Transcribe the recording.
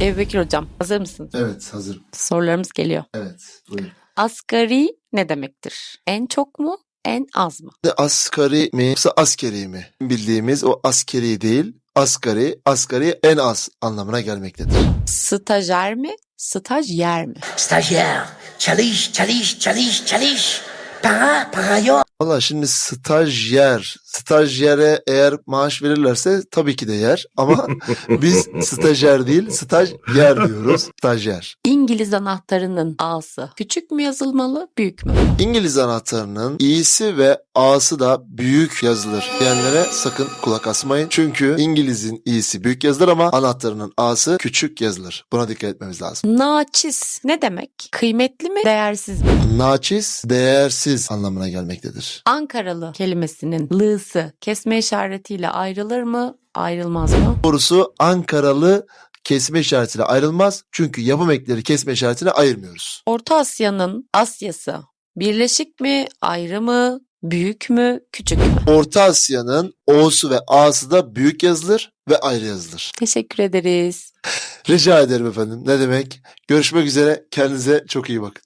Ebu Bekir hocam hazır mısınız? Evet hazırım. Sorularımız geliyor. Evet buyurun. Asgari ne demektir? En çok mu? En az mı? Asgari mi yoksa askeri mi? Bildiğimiz o askeri değil. Asgari, asgari en az anlamına gelmektedir. Stajyer mi? Stajyer mi? Stajyer, çalış, çalış, çalış, çalış. Para, para yok. Valla şimdi stajyer, stajyere eğer maaş verirlerse tabii ki de yer. Ama biz stajyer değil, stajyer diyoruz. Stajyer. İngiliz anahtarının A'sı küçük mü yazılmalı, büyük mü? İngiliz anahtarının i'si ve a'sı da büyük yazılır diyenlere sakın kulak asmayın. Çünkü İngiliz'in i'si büyük yazılır ama anahtarının a'sı küçük yazılır. Buna dikkat etmemiz lazım. Naçiz ne demek? Kıymetli mi, değersiz mi? Naçiz, değersiz anlamına gelmektedir. Ankaralı kelimesinin lı'sı kesme işaretiyle ayrılır mı, ayrılmaz mı? Doğrusu Ankaralı kesme işaretiyle ayrılmaz. Çünkü yapım ekleri kesme işaretiyle ayırmıyoruz. Orta Asya'nın Asya'sı birleşik mi, ayrı mı, büyük mü, küçük mü? Orta Asya'nın O'su ve A'sı da büyük yazılır ve ayrı yazılır. Teşekkür ederiz. Rica ederim efendim. Ne demek? Görüşmek üzere. Kendinize çok iyi bakın.